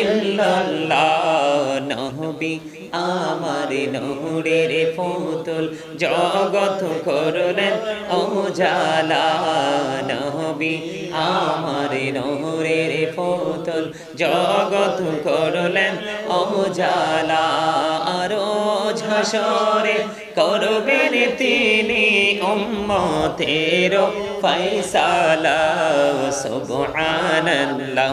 ইল্লাল্লাহ নহবি আমার নহরের পুতুল জগত করলেন ও জালা নহবি আমার নহরের পুতুল জগত করলেন ও জালা আরও ঝসরে করবেন তিনি উম্মতের ফয়সালা, সুবহানাল্লাহ।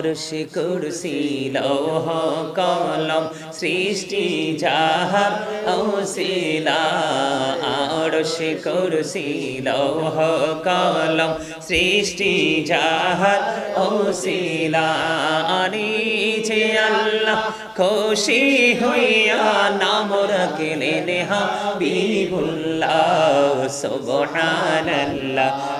আরশ কুরসি, লৌহ কলম সৃষ্টি, যাহার ঔসিলা আরশ কুরসি, লৌহ কলম সৃষ্টি, যাহার ঔসিলা আনিছে আল্লাহ খুশি হইয়া নাম রাখলেন হাবিবুল্লাহ, সুবহানাল্লাহ।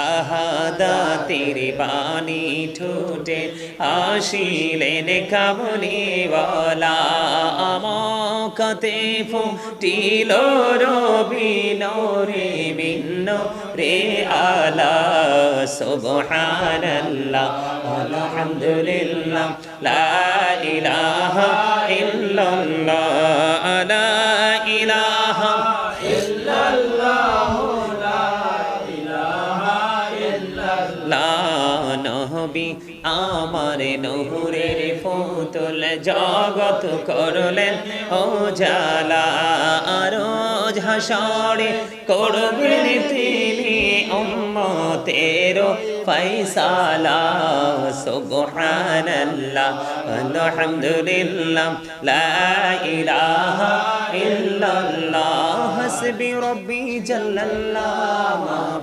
শাহাদাতের বাণী ঠোঁটে আসিলেন কামলিওয়ালা আমকতে ফুটিল রবি নরে বিন্ন রে আলা, সুবহানাল্লাহ, আলহামদুলিল্লাহ, লা ইলাহা ইল্লাল্লাহ, লা ইলাহা আমার নহরের ফুতুল জগত করলেন, ও জালা আরও ঝাসড়ে করবেন তিনি উম্মতের ফয়সালা। সুবহানাল্লাহ, আলহামদুলিল্লাহ, লা ইলাহা ইল্লাল্লাহ, হাসবি রব্বি জাল্লাল্লাহ।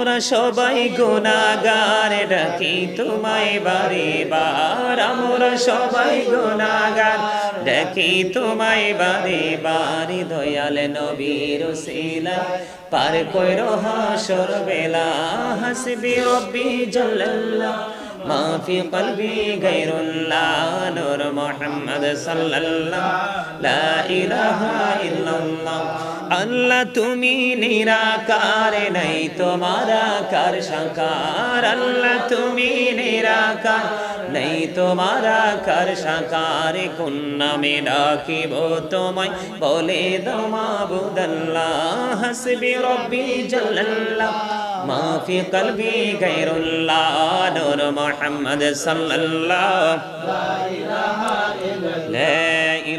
তোমরা সবাই গোনাগার ডাকি তোমায় বারে বার। আমরা সবাই গোনাগার ডাকি তোমায় বারে বারে। দয়াল নবীর শিলা পার কই রহাসর বেলা। হাসবি রব্বি জল্লাল্লাহ, মাফি কলবি গায়রুল্লাহ, নূর মুহাম্মদ সাল্লাল্লাহ। লা ইলাহা ইল্লাল্লাহ আল্লাহ তুমি নিরাকার, নাই তোমার আকার সাকার। আল্লাহ তুমি নিরাকার, নাই তোমার আকার সাকার। কোন নামে ডাকিব তোমায়, বলে দমাবুদাল্লাহ হাসবি রব্বি জাল্লাল্লাহ। মাফি কলবি গায়রুল্লাহ, নূর মুহাম্মদ সাল্লাল্লাহ। লা ইলাহা ইল্লাল্লাহ।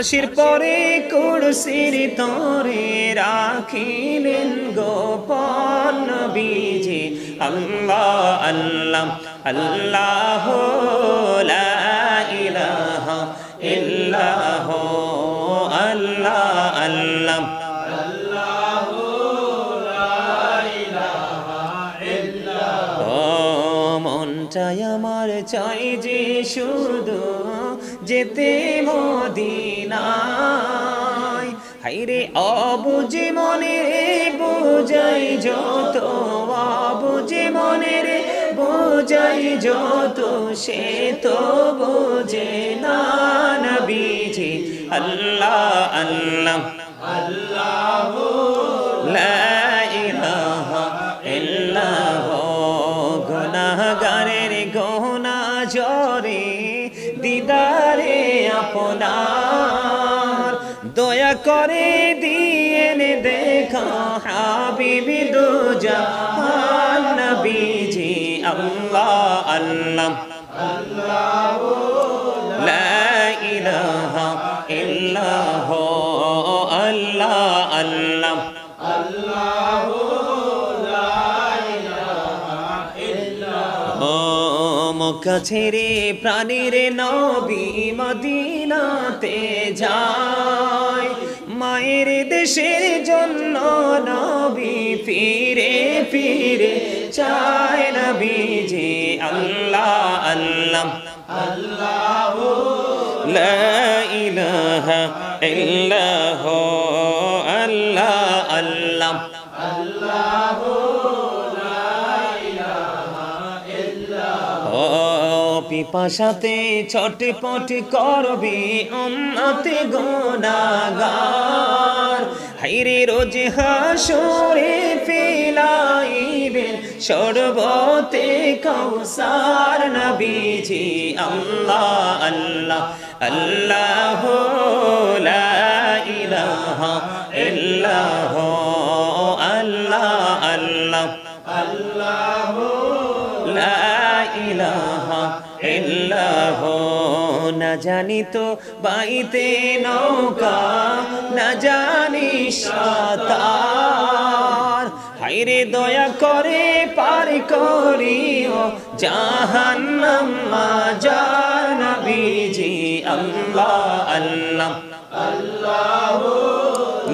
আরশির পরে কুরসির তরে রাখিলেন গোপন বীজে। আল্লাহ আল্লাহ আল্লাহ লা ইলাহা ইল্লাহ আল্লাহ আল্লাহ। মন চাই আমার চাই যে শুধু যেতে মদিনায়। হাইরে অবুঝে মনে রে বোঝাই যত অবুঝে মনে রে বোঝাই যত সে তো বোঝে না নবীজি। আল্লাহ। আল্লাহ। লা করে দিয়েন দেখা হাবিবি দুজা নবীজি আল্লাহ আল্লাহ। মক্কা ছেড়ে প্রাণীর নবী মদিনাতে যায় মাটির দেশের জন্য নবী ফিরে ফিরে চায় নবীজি আল্লাহ আল্লাহ। আল্লাহ লা ইলাহা ইল্লাহ আল্লাহ আল্লাহ। আল্লাহ পিপাসাতে ছটপট করবি উম্মতে গোনাগার হাইরে রোজ হাসরে ফিলাইবেন সর্বতে কৌসার নবীজি। আল্লাহ আল্লাহ আল্লাহ লা ইলাহা ইল্লাহ। জানি তো বাইতে নৌকা, না জানি সাতার। হাইরে দয়া করে পার করিও জাহান মাজার আল্লাহ আল্লাহ আল্লাহ।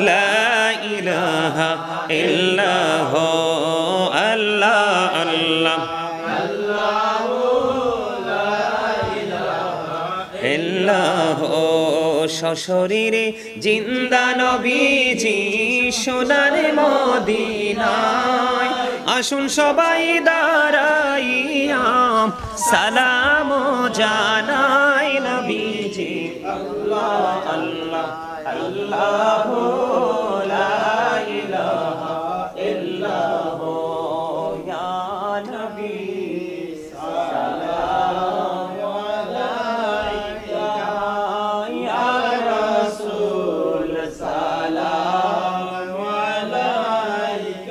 লা ইলাহা ইল্লাহ আল্লাহ আল্লাহ আল্লাহ। ইল্লাহ সশরীরে জিন্দা নবীজি, সোনার মদিনায়। আসুন সবাই দাঁড়াইয়াম সালাম জানাই নবীজি। আল্লাহ আল্লাহ আল্লাহ, লা ইলাহা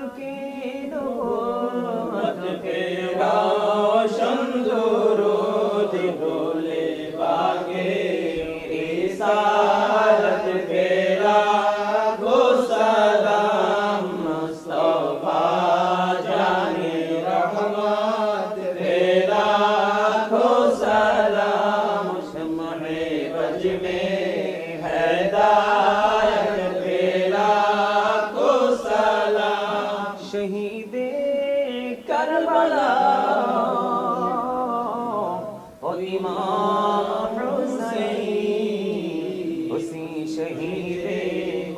ঢুকে দেবো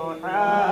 মোহাম্মদ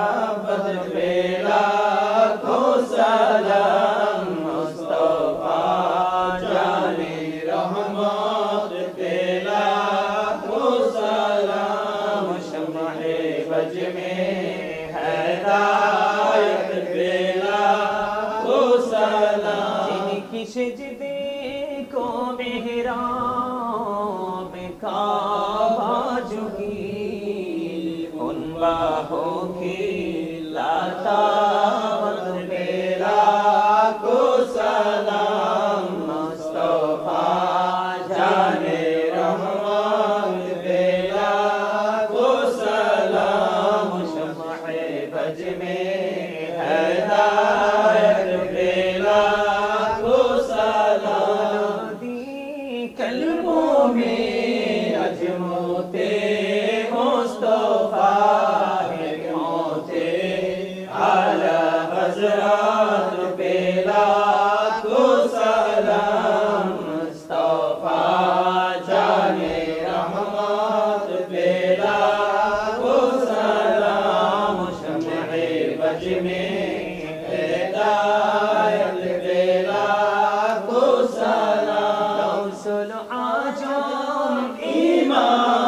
iman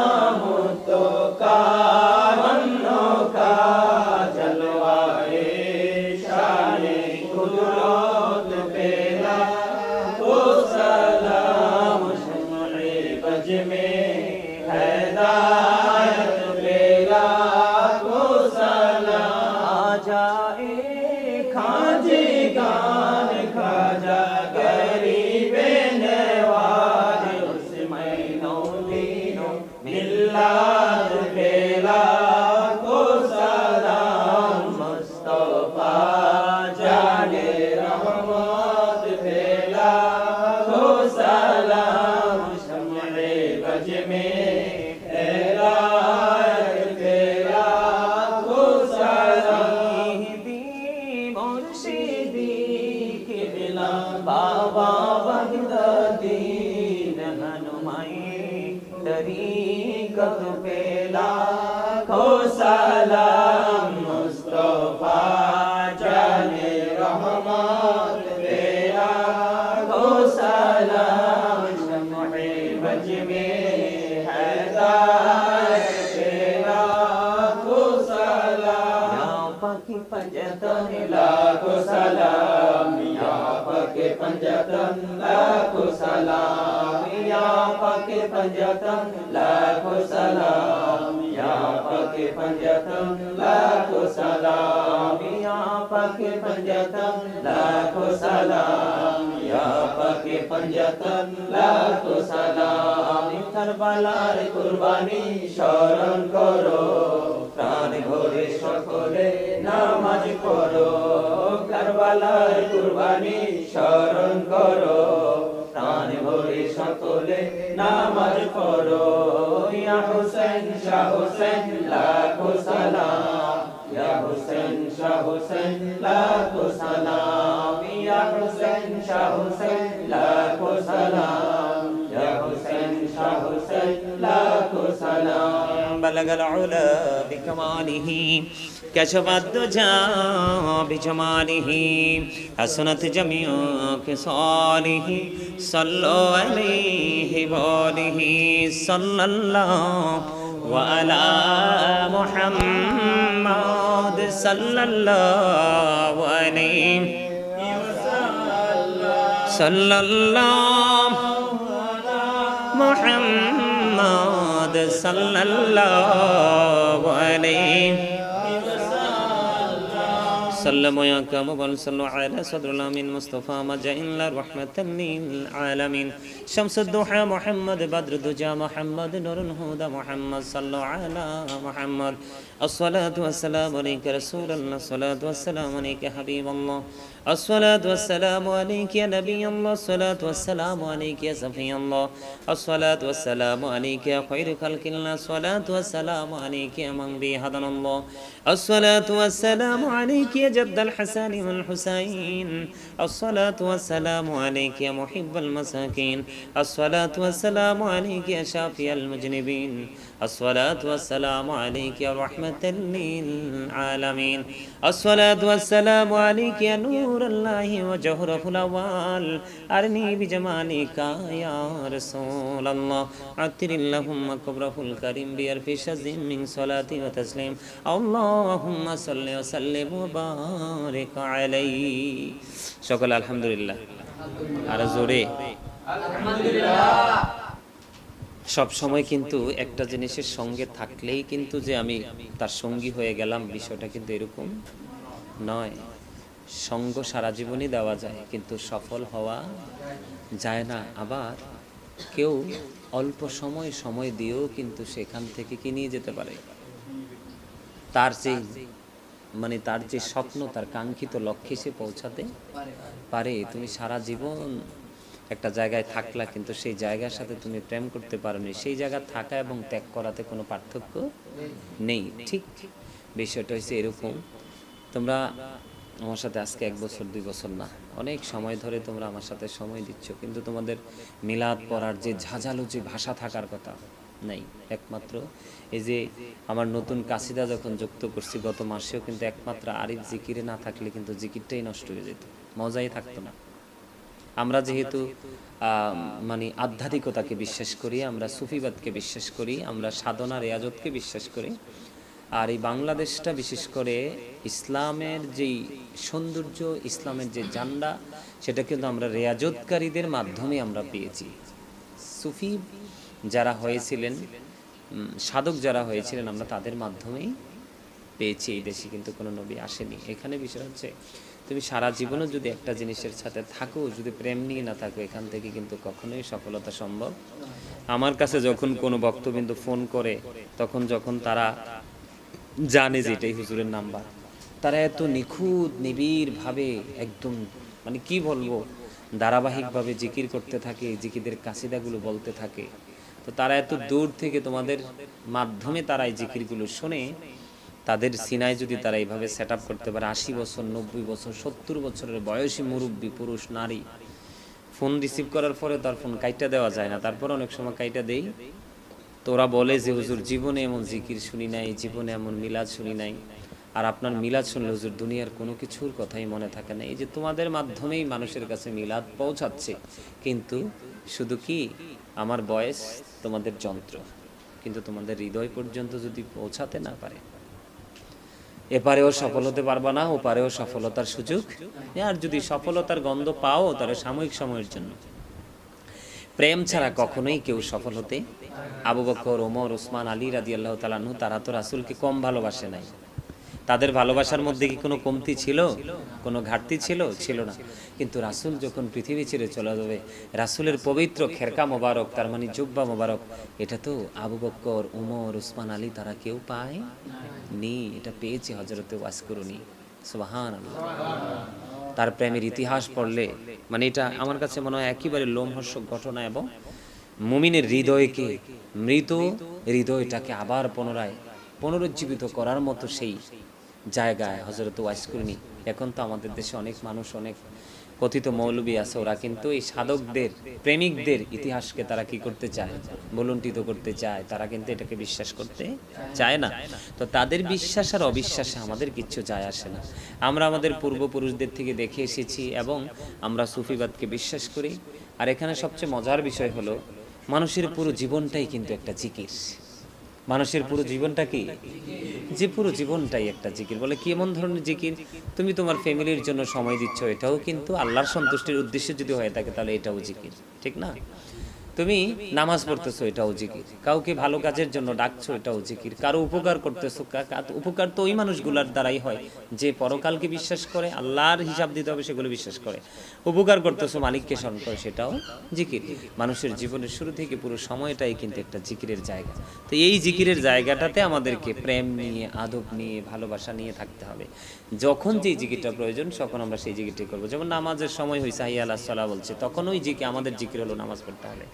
पाकी पंजतन लाखो सलाम या पाके पंजतन लाखो सलाम या पाके पंजतन लाखो सलाम या पाके पंजतन लाखो सलाम या पाके पंजतन लाखो सलाम या पाके पंजतन लाखो सलाम करबलार कुर्बानी शरण करो ভরে সকলে নামাজ পড়ো। কারবালার কুরবানি স্মরণ করো। প্রাণ ভরে সকলে নামাজ পড়ো। ইয়া হুসেন, শাহ হুসেন, লাখো সালাম। ইয়া হুসেন, শাহ হুসেন, লাখো সালাম। ইয়া হুসেন, শাহ হুসেন, লাখো সালাম। ইয়া হুসেন, শাহ হুসেন, লাখো সালাম। بلغ العلا بكماله كشف الدجى بجماله حسنت جميع خصاله صلوا عليه وآله صلى الله وعلى محمد صلى الله عليه صلى الله محمد صلى الله عليه سلم يا كما صلوا على صدر الامين مصطفى مجعل رحمة للعالمين شمس الضحى محمد بدر الدجى محمد نور الهدى محمد صلوا على محمد الصلاة والسلام عليك رسول الله الصلاة والسلام عليك حبيب الله الصلاة والسلام عليك يا نبي الله. الصلاة والسلام عليك يا صفي الله. الصلاة والسلام عليك يا خير خلق الله. الصلاة والسلام عليك يا من به هدنا الله. الصلاة والسلام عليك يا جد الحسن والحسين. الصلاة والسلام عليك يا محب المساكين. الصلاة والسلام عليك يا شافي المجنبين. الصلاة والسلام عليك يا رحمة للعالمين. الصلاة والسلام عليك يا نور নূরাল্লাহি ওয়া জহরাফুল আর নিবি বিজমানিকা ইয়া রাসূলাল্লাহ। আতিরিল্লাহুম্মা কবরাফুল কারীম বিয়ার ফিশাজিম মিন সালাতি ওয়া তাসলিম। আল্লাহুম্মা সাল্লি ওয়া সাল্লিম ওয়া বারিক আলাইহি। সকল আলহামদুলিল্লাহ। আর জোরে। আলহামদুলিল্লাহ সব সময় কিন্তু একটা জিনিসের সঙ্গে থাকলেই কিন্তু যে আমি তার সঙ্গী হয়ে গেলাম, বিষয়টা কিন্তু এরকম নয়। সঙ্গ সারা জীবনই দেওয়া যায়, কিন্তু সফল হওয়া যায় না। আবার কেউ অল্প সময় সময় দিয়েও কিন্তু সেখান থেকে কি নিয়ে যেতে পারে? তার যে মানে তার যে স্বপ্ন, তার কাঙ্ক্ষিত লক্ষ্যে সে পৌঁছাতে পারে। তুমি সারা জীবন একটা জায়গায় থাকলা, কিন্তু সেই জায়গার সাথে তুমি প্রেম করতে পারোনি। সেই জায়গা থাকা এবং ত্যাগ করাতে কোনো পার্থক্য নেই। ঠিক বিষয়টা হচ্ছে এরকম। তোমরা আমার সাথে আজকে এক বছর, দুই বছর না। অনেক সময় ধরে তোমরা আমার সাথে সময় দিচ্ছ, কিন্তু তোমাদের মিলাদ পড়ার যে ঝাঁঝালো যে ভাষা থাকার কথা নেই। একমাত্র এই যে আমার নতুন কাসিদা যখন যুক্ত করছি গত মাসেও কিন্তু একমাত্র আরিফ জিকিরে না থাকলে কিন্তু জিকিরটাই নষ্ট হয়ে যেত, মজাই থাকতো না। আমরা যেহেতু মানে আধ্যাত্মিকতাকে বিশ্বাস করি, আমরা সুফিবাদকে বিশ্বাস করি, আমরা সাধনা, রেয়াজতকে বিশ্বাস করি আর এই বাংলাদেশটা বিশেষ করে ইসলামের যেই সৌন্দর্য, ইসলামের যে জান্ডা সেটা কিন্তু আমরা রেয়াজতকারীদের মাধ্যমে আমরা পেয়েছি। সুফি যারা হয়েছিলেন সাধক যারা হয়েছিলেন, আমরা তাদের মাধ্যমেই পেয়েছি। এই দেশে কিন্তু কোনো নবী আসেনি। এখানে বিষয় হচ্ছে, তুমি সারা জীবনও যদি একটা জিনিসের সাথে থাকো, যদি প্রেম নিয়ে না থাকো, এখান থেকে কিন্তু কখনোই সফলতা সম্ভব। আমার কাছে যখন কোনো ভক্তবিন্দু ফোন করে, তখন যখন তারা জানে যে এটাই হুজুরের নাম্বার। তারা এত নিখুঁত, নিবিড়ভাবে একদম মানে কি বলব, ধারাবাহিকভাবে জিকির করতে থাকে জিকিদের কাসিদাগুলো বলতে থাকে। তো তারা এত দূর থেকে তোমাদের মাধ্যমে তারা এই জিকিরগুলো শুনে, তাদের সিনায় যদি তারা এইভাবে সেট করতে পারে, আশি বছর, নব্বই বছর, সত্তর বছরের বয়সী মুরব্বী, পুরুষ, নারী, ফোন রিসিভ করার পরে তার ফোন কাইটা দেওয়া যায় না। তারপর অনেক সময় কাইটা দেই। তো ওরা বলে যে, হুজুর, জীবনে এমন জিকির শুনি নাই, জীবনে এমন মিলাদ শুনি নাই। আর আপনার মিলাদ শুনলে, হুজুর, দুনিয়ার কোনো কিছুর কথাই মনে থাকে না। এই যে তোমাদের মাধ্যমেই মানুষের কাছে মিলাদ পৌঁছাচ্ছে, কিন্তু শুধু কি আমার বয়স তোমাদের যন্ত্র, কিন্তু তোমাদের হৃদয় পর্যন্ত যদি পৌঁছাতে না পারে, এপারেও সফল হতে পারবা না, ওপারেও সফলতার সুযোগ। আর যদি সফলতার গন্ধ পাও, তাহলে সাময়িক সময়ের জন্য। প্রেম ছাড়া কখনোই কেউ সফল হতে আবু বকর, ওমর, ওসমান, আলী রাজি আল্লাহ তালানহু তারা তো রাসুলকে কম ভালোবাসে নাই। তাদের ভালোবাসার মধ্যে কি কোনো কমতি ছিল? কোনো ঘাটতি ছিল? ছিল না। কিন্তু রাসুল যখন পৃথিবী ছেড়ে চলে যাবে, রাসুলের পবিত্র খেরকা মোবারক, তার মানে জুব্বা মোবারক, এটা তো আবু বক্কর উমর উসমান আলী তারা কেউ পায় নি। এটা পেয়েছে হজরতে ওয়াসকরুনি সুবাহান আল্লাহ তার প্রেমের ইতিহাস পড়লে মানে এটা আমার কাছে মনে হয় একেবারে লোমহর্ষক ঘটনা এবং মুমিনের হৃদয়কে মৃত হৃদয়টাকে আবার পুনরায় পুনরুজ্জীবিত করার মতো সেই জায়গায় হজরত ওয়াইসকুরনি এখন তো আমাদের দেশে অনেক মানুষ, অনেক কথিত মৌলবী আছে, ওরা কিন্তু এই সাধকদের, প্রেমিকদের ইতিহাসকে তারা কি করতে চায়? বলুন্টিত করতে চায়। তারা কিন্তু এটাকে বিশ্বাস করতে চায় না। তো তাদের বিশ্বাস আর অবিশ্বাসে আমাদের কিচ্ছু যায় আসে না। আমরা আমাদের পূর্বপুরুষদের থেকে দেখে এসেছি এবং আমরা সুফিবাদকে বিশ্বাস করি। আর এখানে সবচেয়ে মজার বিষয় হলো মানুষের পুরো জীবনটাই কিন্তু একটা জিকির। মানুষের পুরো জীবনটা কি? যে পুরো জীবনটাই একটা জিকির। বলে কি এমন ধরনের জিকির? তুমি তোমার ফ্যামিলির জন্য সময় দিচ্ছ, এটাও কিন্তু আল্লাহর সন্তুষ্টির উদ্দেশ্যে যদি হয়ে থাকে, তাহলে এটাও জিকির। ঠিক না? তুমি নামাজ পড়তেছো, এটাও জিকির। কাউকে ভালো কাজের জন্য ডাকছো, এটাও জিকির। কারও উপকার করতেছো উপকার তো ওই মানুষগুলার দ্বারাই হয়। যে পরকালকে বিশ্বাস করে, আল্লাহর হিসাব দিতে হবে, সেগুলো বিশ্বাস করে। উপকার করতেছো, মালিককে স্মরণ করে, সেটাও জিকির। মানুষের জীবনের শুরু থেকে পুরো সময়টাই কিন্তু একটা জিকিরের জায়গা। তো এই জিকিরের জায়গাটাতে আমাদেরকে প্রেম নিয়ে, আদব নিয়ে, ভালোবাসা নিয়ে থাকতে হবে। যখন যে জিকিরটা প্রয়োজন তখন আমরা সেই জিকিরটি করব। যেমন নামাজের সময় হয়েছে হাইয়া আল্লাহ সাল্লাহ বলছে তখন ওই জিকে আমাদের জিকির হলো নামাজ পড়তে হবে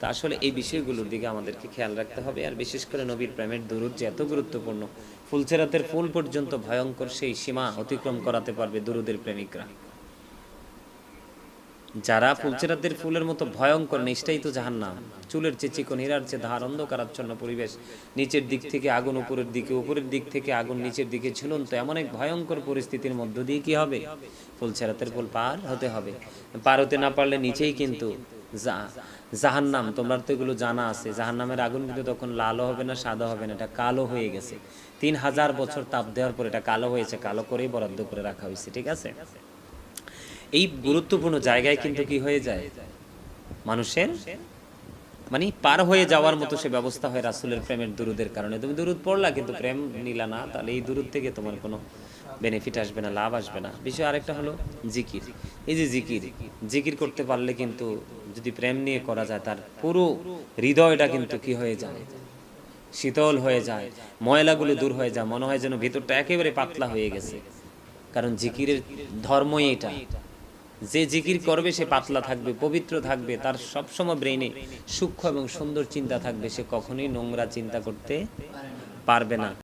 তা আসলে এই বিষয়গুলোর দিকে আমাদেরকে খেয়াল রাখতে হবে আর বিশেষ করে নবীর প্রেমের দরুদ যে এত গুরুত্বপূর্ণ ফুলচেরাতের ফুল পর্যন্ত ভয়ঙ্কর সেই সীমা অতিক্রম করাতে পারবে দুরুদের প্রেমিকরা। যারা ফুলচেরাতের ফুলের মতো ভয়ঙ্কর নিষ্ঠাই তো জাহান্নাম। চুলের চেয়ে চিকন হীরার চেয়ে ধার অন্ধকারাচ্ছন্ন পরিবেশ। নিচের দিক থেকে আগুন, উপরের দিকে, উপরের দিক থেকে আগুন, নিচের দিকে ঝুলন্ত এমন এক ভয়ঙ্কর পরিস্থিতির মধ্য দিয়ে কি হবে? ফুলচেরাতের ফুল পার হতে হবে। পার হতে না পারলে নিচেই কিন্তু জা- জাহান্নাম। তোমরা তো এগুলো জানা আছে। জাহান্নামের আগুন কিন্তু তখন লালও হবে না সাদা হবে না। এটা কালো হয়ে গেছে। তিন হাজার বছর তাপ দেওয়ার পর এটা কালো হয়েছে। কালো করেই বরাদ্দ করে রাখা হয়েছে। ঠিক আছে? এই গুরুত্বপূর্ণ জায়গায় কিন্তু কি হয়ে যায়? মানুষের মানে পার হয়ে যাওয়ার মতো সে ব্যবস্থা হয় রাসুলের প্রেমের দুরুদের কারণে। তুমি দুরুদ পড়লা কিন্তু প্রেম নিলা না, তাহলে এই দুরুদ থেকে তোমার কোনো বেনিফিট আসবে না, লাভ আসবে না। বিষয় আরেকটা হলো জিকির। এই যে জিকির জিকির করতে পারলে কিন্তু যদি প্রেম নিয়ে করা যায়, তার পুরো হৃদয়টা কিন্তু কি হয়ে যায়? শীতল হয়ে যায়, ময়লাগুলো দূর হয়ে যায়, মনে হয় যেন ভিতরটা একেবারে পাতলা হয়ে গেছে। কারণ জিকিরের ধর্মই এটা। যে জিকির করবে, সে পাতলা থাকবে, পবিত্র থাকবে, তার সবসময় ব্রেনে সূক্ষ্ম এবং সুন্দর চিন্তা থাকবে, সে কখনোই নোংরা চিন্তা করতে পারবে না।